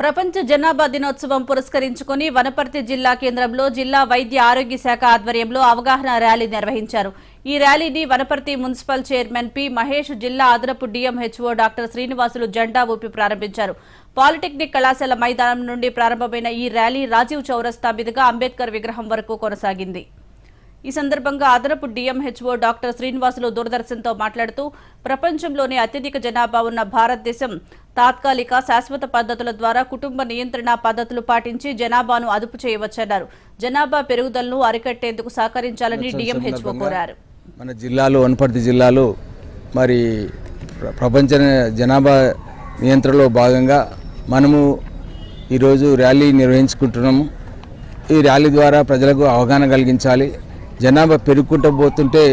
ప్రపంచ జనాభా దినోత్సవం పురస్కరించుకుని వనపర్తి జిల్లా కేంద్రంలో జిల్లా వైద్య ఆరోగ్య శాఖ ఆధ్వర్యంలో అవగాహన ర్యాలీ నిర్వహించారు. ఈ ర్యాలీని Wanaparthy municipal chairman P Mahesh జిల్లా అదనపు డిఎంహెచ్ఓ డాక్టర్ శ్రీనివాసులు జెండా ఊపి ప్రారంభించారు. పాలిటెక్నిక్ కళాశాల మైదానం నుండి ప్రారంభమైన ఈ ర్యాలీ రాజీవ్ చౌరస్తా మీదుగా అంబేద్కర్ విగ్రహం వరకు కొనసాగింది. ఈ సందర్భంగా అదనపు డిఎంహెచ్ఓ డాక్టర్ శ్రీనివాసులు దూరదర్శన్తో మాట్లాడుతూ ప్రపంచంలోనే అత్యధిక జనాభా ఉన్న భారతదేశం తాత్కాలిక శాశ్వత పద్ధతుల ద్వారా కుటుంబ నియంత్రణ పద్ధతులు పాటించి జనాభాను అదుపు చేయవచ్చన్నారు. జనాభా పెరుగుదలను అరికట్టేందుకు సహకరించాలని డిఎంహెచ్ఓ కోరారు. మన జిల్లాలో వనపర్తి జిల్లాలో మరి ప్ర- ప్రపంచ జనాభా నియంత్రణలో భాగంగా మనము ఈరోజు ర్యాలీ నిర్వహించుకుంటున్నాము. ఈ ర్యాలీ ద్వారా ప్రజలకు అవగాహన కలిగించాలి. జనాభా పెరుగుకుంటూ పోతుంటే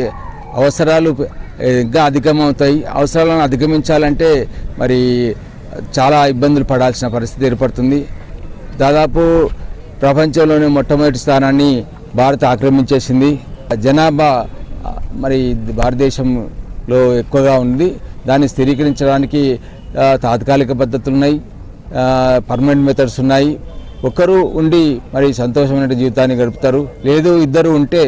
అవసరాలు ఇంకా అధికమవుతాయి. అవసరాలను అధిగమించాలంటే మరి చాలా ఇబ్బందులు పడాల్సిన పరిస్థితి ఏర్పడుతుంది. దాదాపు ప్రపంచంలోనే మొట్టమొదటి స్థానాన్ని భారత్ ఆక్రమించేసింది. జనాభా మరి భారతదేశంలో ఎక్కువగా ఉంది. దాన్ని స్థిరీకరించడానికి తాత్కాలిక పద్ధతులు ఉన్నాయి పర్మనెంట్ మెథడ్స్ ఉన్నాయి. ఒకరు ఉండి మరి సంతోషమైన జీవితాన్ని గడుపుతారు. లేదు ఇద్దరు ఉంటే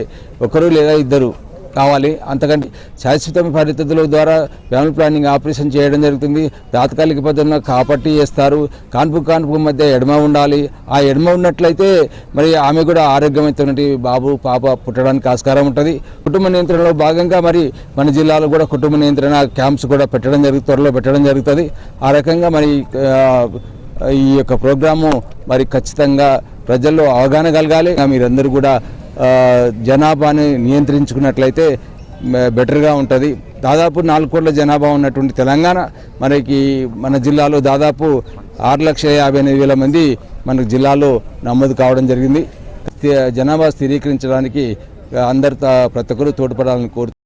ఒకరు లేదా ఇద్దరు కావాలి. అంతకంటే శాశ్వత పరిస్థితుల ద్వారా ఫ్యామిలీ ప్లానింగ్ ఆపరేషన్ చేయడం జరుగుతుంది. తాత్కాలిక పద్ధతిలో కాపట్టి చేస్తారు. కాన్పు కాన్పు మధ్య ఎడమ ఉండాలి. ఆ ఎడమ ఉన్నట్లయితే మరి ఆమె కూడా ఆరోగ్యమైనటువంటి బాబు పాప పుట్టడానికి ఆస్కారం ఉంటుంది. కుటుంబ నియంత్రణలో భాగంగా మరి మన జిల్లాలో కూడా కుటుంబ నియంత్రణ క్యాంప్స్ కూడా పెట్టడం జరుగుతుంది త్వరలో పెట్టడం జరుగుతుంది. ఆ రకంగా మరి ఈ యొక్క ప్రోగ్రాము మరి ఖచ్చితంగా ప్రజల్లో అవగాహన కలగాలి. మీరందరూ కూడా జనాభాని నియంత్రించుకున్నట్లయితే బెటర్గా ఉంటుంది. దాదాపు నాలుగు కోట్ల జనాభా ఉన్నటువంటి తెలంగాణ మనకి మన జిల్లాలో దాదాపు ఆరు లక్షల యాభై ఎనిమిది వేల మంది మన జిల్లాలో నమోదు కావడం జరిగింది. జనాభా స్థిరీకరించడానికి అందరు ప్రతి ఒక్కరూ తోడ్పడాలని కోరు